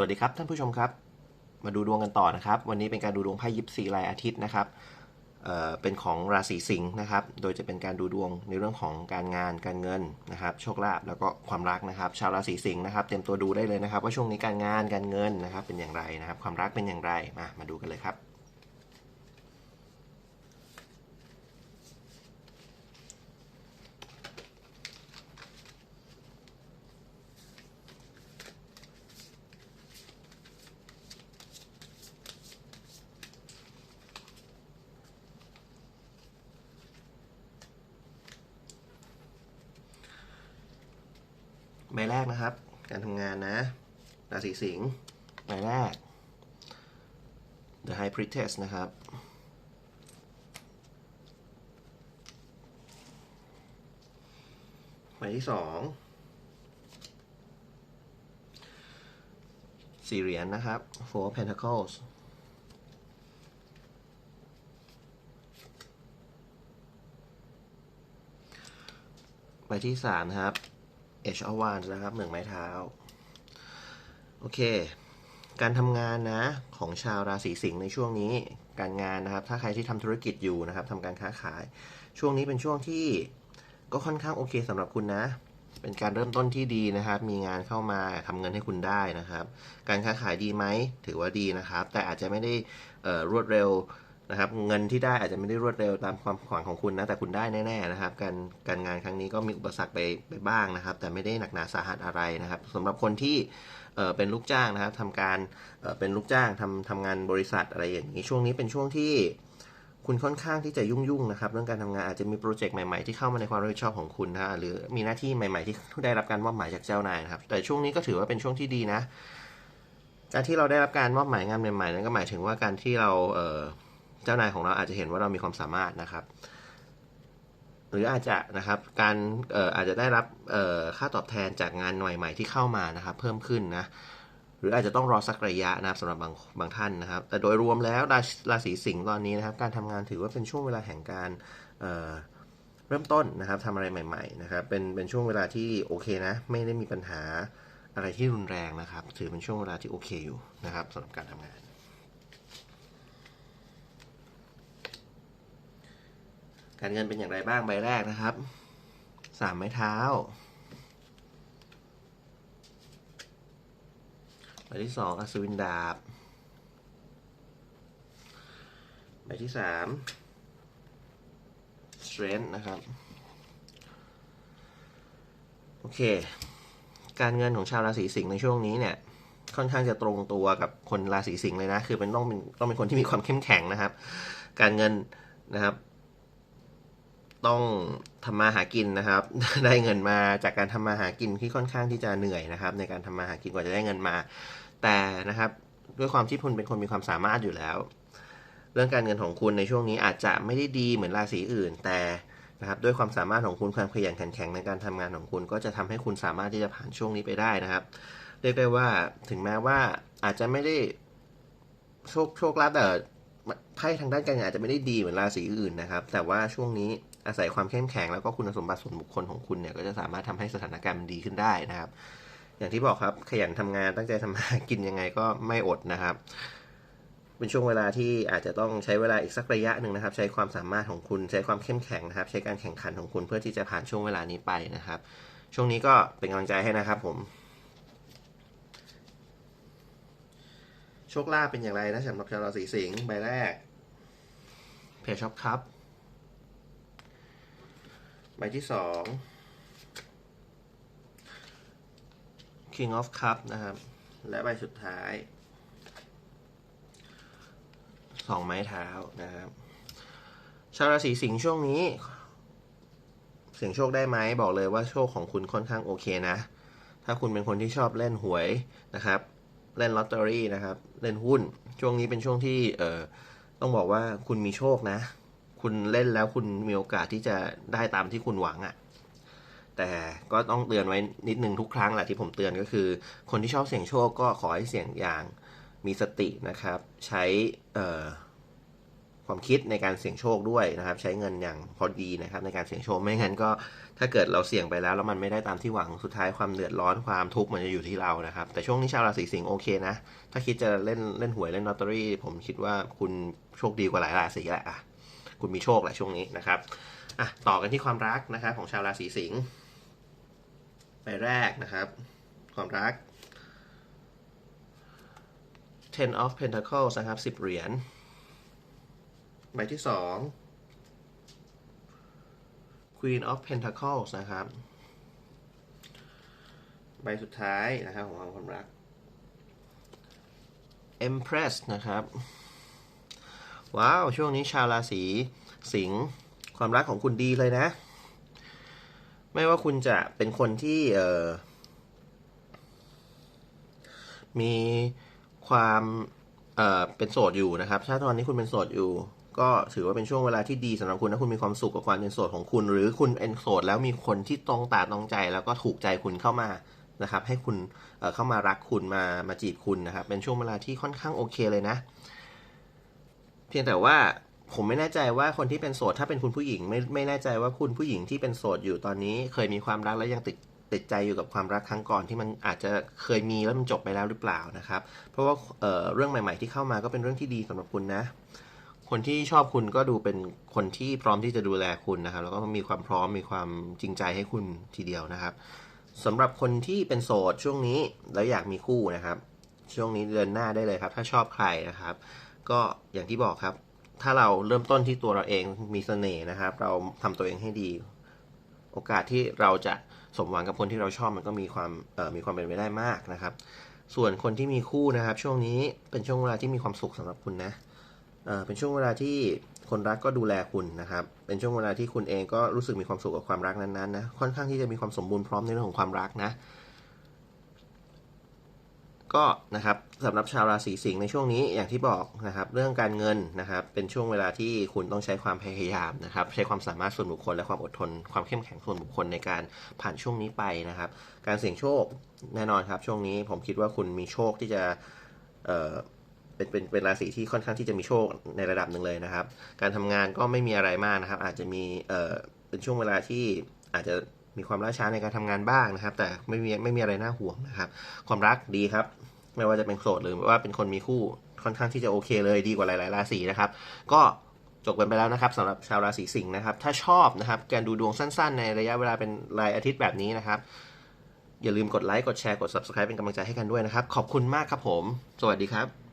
สวัสดีครับท่านผู้ชมครับ มาดูดวงกันต่อนะครับ วันนี้เป็นการดูดวงไพ่ยิปซีรายอาทิตย์นะครับเเป็นของราศีสิงห์นะครับ โดยจะเป็นการดูดวงในเรื่องของการงานการเงินนะครับ โชคลาภแล้วก็ความรักนะครับ ชาวราศีสิงห์นะครับเตรียมตัวดูได้เลยนะครับ ว่าช่วงนี้การงานการเงินนะครับ เป็นอย่างไรนะครับ ความรักเป็นอย่างไรมามาดูกันเลยครับ ใบแรกนะครับ การทำงานนะ ราศีสิงห์ใบแรก The High Priestess นะครับ ใบที่สองสี่เหรียญนะครับ Four of Pentacles ใบที่สามครับ Edge of Wands นะครับหนึ่งไม้เท้า โอเค การทำงานนะของชาวราศีสิงห์ในช่วงนี้ การงานนะครับ ถ้าใครที่ทำธุรกิจอยู่นะครับทำการค้าขาย ช่วงนี้เป็นช่วงที่ก็ค่อนข้างโอเคสำหรับคุณนะ เป็นการเริ่มต้นที่ดีนะครับ มีงานเข้ามาทำเงินให้คุณได้นะครับ การค้าขายดีไหมถือว่าดีนะครับ แต่อาจจะไม่ได้รวดเร็ว นะครับเงินที่ได้อาจจะไม่ได้รวดเร็วตามความหวังของคุณนะแต่คุณได้แน่ๆนะครับการการงานครั้งนี้ก็มีอุปสรรคไปไปบ้างนะครับ แต่ไม่ได้หนักหนาสาหัสอะไรนะครับสำหรับคนที่เเป็นลูกจ้างนะครับทำการเเป็นลูกจ้างทำทำงานบริษัทอะไรอย่างนี้ช่วงนี้เป็นช่วงที่คุณค่อนข้างที่จะยุ่งๆนะครับเรื่องการทำงานอาจจะมีโปรเจกต์ใหม่ๆที่เข้ามาในความรับผิดชอบของคุณนะหรือมีหน้าที่ใหม่ๆที่ได้รับการมอบหมายจากเจ้านายนะครับ แต่ช่วงนี้ก็ถือว่าเป็นช่วงที่ดีนะ การที่เราได้รับการมอบหมายงานใหม่ๆนั้นก็หมายถึงว่าการที่เราเอ เจ้านายของเราอาจจะเห็นว่าเรามีความสามารถนะครับ หรืออาจจะนะครับการเอ่ออาจจะได้รับเอ่อค่าตอบแทนจากงานใหม่ๆที่เข้ามานะครับ เพิ่มขึ้นนะหรืออาจจะต้องรอสักระยะนะครับสำหรับบางบางท่านนะครับ แต่โดยรวมแล้วราศีราศีสิงห์ตอนนี้นะครับ การทำงานถือว่าเป็นช่วงเวลาแห่งการเอ่อเริ่มต้นนะครับทำอะไรใหม่ๆนะครับเป็นเป็นช่วงเวลาที่โอเคนะ ไม่ได้มีปัญหาอะไรที่รุนแรงนะครับ ถือเป็นช่วงเวลาที่โอเคอยู่นะครับสำหรับการทำงาน การเงินเป็นอย่างไรบ้างใบแรกนะครับสามไม้เท้าใบที่สองอัศวินดาบใบที่สาม strength นะครับ โอเค การเงินของชาวราศีสิงห์ในช่วงนี้เนี่ยค่อนข้างจะตรงตัวกับคนราศีสิงห์เลยนะ คือเป็นต้องเป็นต้องเป็นคนที่มีความเข้มแข็งนะครับ การเงินนะครับ ต้องทำมาหากินนะครับ ได้เงินมาจากการทำมาหากินที่ค่อนข้างที่จะเหนื่อยนะครับ ในการทำมาหากินกว่าจะได้เงินมา แต่นะครับด้วยความที่คุณเป็นคนมีความสามารถอยู่แล้ว เรื่องการเงินของคุณในช่วงนี้อาจจะไม่ได้ดีเหมือนราศีอื่น แต่นะครับด้วยความสามารถของคุณความขยันขันแข็งในการทำงานของคุณ ก็จะทำให้คุณสามารถที่จะผ่านช่วงนี้ไปได้นะครับ เรียกได้ว่าถึงแม้ว่าอาจจะไม่ได้โชคโชคลาภแต่ไพ่ทางด้านการเงินอาจจะไม่ได้ดีเหมือนราศีอื่นนะครับ แต่ว่าช่วงนี้ อาศัยความเข้มแข็งแล้วก็คุณสมบัติส่วนบุคคลของคุณเนี่ยก็จะสามารถทำให้สถานการณ์มันดีขึ้นได้นะครับ อย่างที่บอกครับขยันทำงานตั้งใจทำมาหากินยังไงก็ไม่อดนะครับเป็นช่วงเวลาที่อาจจะต้องใช้เวลาอีกสักระยะหนึ่งนะครับ ใช้ความสามารถของคุณใช้ความเข้มแข็งนะครับ ใช้การแข่งขันของคุณเพื่อที่จะผ่านช่วงเวลานี้ไปนะครับ ช่วงนี้ก็เป็นกำลังใจให้นะครับผมโชคลาภเป็นอย่างไรนะสำหรับชาวราศีสิงห์ใบแรกเพจช็อปครับ ใบที่สอง King of Cup นะครับ และใบสุดท้ายสองไม้เท้านะครับ ชาวราศีสิงห์ช่วงนี้ เสี่ยงโชคได้ไหมบอกเลยว่าโชคของคุณค่อนข้างโอเคนะ ถ้าคุณเป็นคนที่ชอบเล่นหวยนะครับ เล่นลอตเตอรี่นะครับ เล่นหุ้น ช่วงนี้เป็นช่วงที่เอ่อต้องบอกว่าคุณมีโชคนะ คุณเล่นแล้วคุณมีโอกาสที่จะได้ตามที่คุณหวังอะ่ะ แต่ก็ต้องเตือนไว้นิดนึงทุกครั้งแหละที่ผมเตือนก็คือ คนที่ชอบเสี่ยงโชคก็ขอให้เสี่ยงอย่างมีสตินะครับ ใช้ความคิดในการเสี่ยงโชคด้วยนะครับ ใช้เงินอย่างพอดีนะครับ ในการเสี่ยงโชคไม่งั้นก็ถ้าเกิดเราเสี่ยงไปแล้ว แล้วมันไม่ได้ตามที่หวังสุดท้ายความเดือดร้อนความทุกข์มันจะอยู่ที่เรานะครับ แต่ช่วงนี้ชาวราศีสิงห์โอเคนะ ถ้าคิดจะเล่นเล่นหวยเล่นลอตเตอรี่ ผมคิดว่าคุณโชคดีกว่าหลายราศีแหละอะ คุณมีโชคแหละช่วงนี้นะครับอะต่อกันที่ความรักนะครับของชาวราศีสิงห์ใบแรกนะครับ ความรัก ten of pentacles นะครับสิบเหรียญใบที่สอง queen of pentacles นะครับ ใบสุดท้ายนะครับของความรัก empress นะครับ ว้าว ช่วงนี้ชาวราศีสิงห์ความรักของคุณดีเลยนะ ไม่ว่าคุณจะเป็นคนที่เออมีความเออเป็นโสดอยู่นะครับ ถ้าตอนนี้คุณเป็นโสดอยู่ ก็ถือว่าเป็นช่วงเวลาที่ดีสำหรับคุณถ้าคุณมีความสุขกับความเป็นโสดของคุณ หรือคุณเป็นโสดแล้วมีคนที่ตรงตาตรงใจ แล้วก็ถูกใจคุณเข้ามานะครับ ให้คุณเเข้ามารักคุณมามาจีบคุณนะครับ เป็นช่วงเวลาที่ค่อนข้างโอเคเลยนะ เพียงแต่ว่าผมไม่แน่ใจว่าคนที่เป็นโสดถ้าเป็นคุณผู้หญิงไม่ไม่แน่ใจว่าคุณผู้หญิงที่เป็นโสดอยู่ตอนนี้ เคยมีความรักแล้วยังติดติดใจอยู่กับความรักครั้งก่อนที่มันอาจจะเคยมีแล้วมันจบไปแล้วหรือเปล่านะครับ เพราะว่าเเรื่องใหม่ ๆ ที่เข้ามาก็เป็นเรื่องที่ดีสำหรับคุณนะ คนที่ชอบคุณก็ดูเป็นคนที่พร้อมที่จะดูแลคุณนะครับ แล้วก็มีความพร้อมมีความจริงใจให้คุณทีเดียวนะครับสำหรับคนที่เป็นโสดช่วงนี้แล้วอยากมีคู่นะครับ ช่วงนี้เดินหน้าได้เลยครับ ถ้าชอบใครนะครับ ก็อย่างที่บอกครับ ถ้าเราเริ่มต้นที่ตัวเราเองมีเสน่ห์นะครับ เราทำตัวเองให้ดี โอกาสที่เราจะสมหวังกับคนที่เราชอบมันก็มีความมีความเป็นไปได้มากนะครับ ส่วนคนที่มีคู่นะครับ ช่วงนี้เป็นช่วงเวลาที่มีความสุขสำหรับคุณนะเเป็นช่วงเวลาที่คนรักก็ดูแลคุณนะครับ เป็นช่วงเวลาที่คุณเองก็รู้สึกมีความสุขกับความรักนั้นๆนะ ค่อนข้างที่จะมีความสมบูรณ์พร้อมในเรื่องของความรักนะ ก็นะครับสำหรับชาวราศีสิงห์ในช่วงนี้อย่างที่บอกนะครับ เรื่องการเงินนะครับ เป็นช่วงเวลาที่คุณต้องใช้ความพยายามนะครับ ใช้ความสามารถส่วนบุคคลและความอดทน ความเข้มแข็งส่วนบุคคลในการผ่านช่วงนี้ไปนะครับ การเสี่ยงโชคแน่นอนครับ ช่วงนี้ผมคิดว่าคุณมีโชคที่จะเอ่อเป็นเป็นเป็นราศีที่ค่อนข้างที่จะมีโชคในระดับหนึ่งเลยนะครับ การทำงานก็ไม่มีอะไรมากนะครับ อาจจะมีเอ่อเป็นช่วงเวลาที่อาจจะมีความล่าช้าในการทำงานบ้างนะครับ แต่ไม่มีไม่มีอะไรน่าห่วงนะครับ ความรักดีครับ ไม่ว่าจะเป็นโสดหรือว่าเป็นคนมีคู่ค่อนข้างที่จะโอเคเลยดีกว่าหลายๆราศีนะครับ ก็จบกันไปแล้วนะครับสำหรับชาวราศีสิงห์นะครับ ถ้าชอบนะครับการดูดวงสั้นๆ ในระยะเวลาเป็นรายอาทิตย์แบบนี้นะครับ อย่าลืมกดไลค์กดแชร์กด subscribe เป็นกำลังใจให้กันด้วยนะครับ ขอบคุณมากครับผม สวัสดีครับ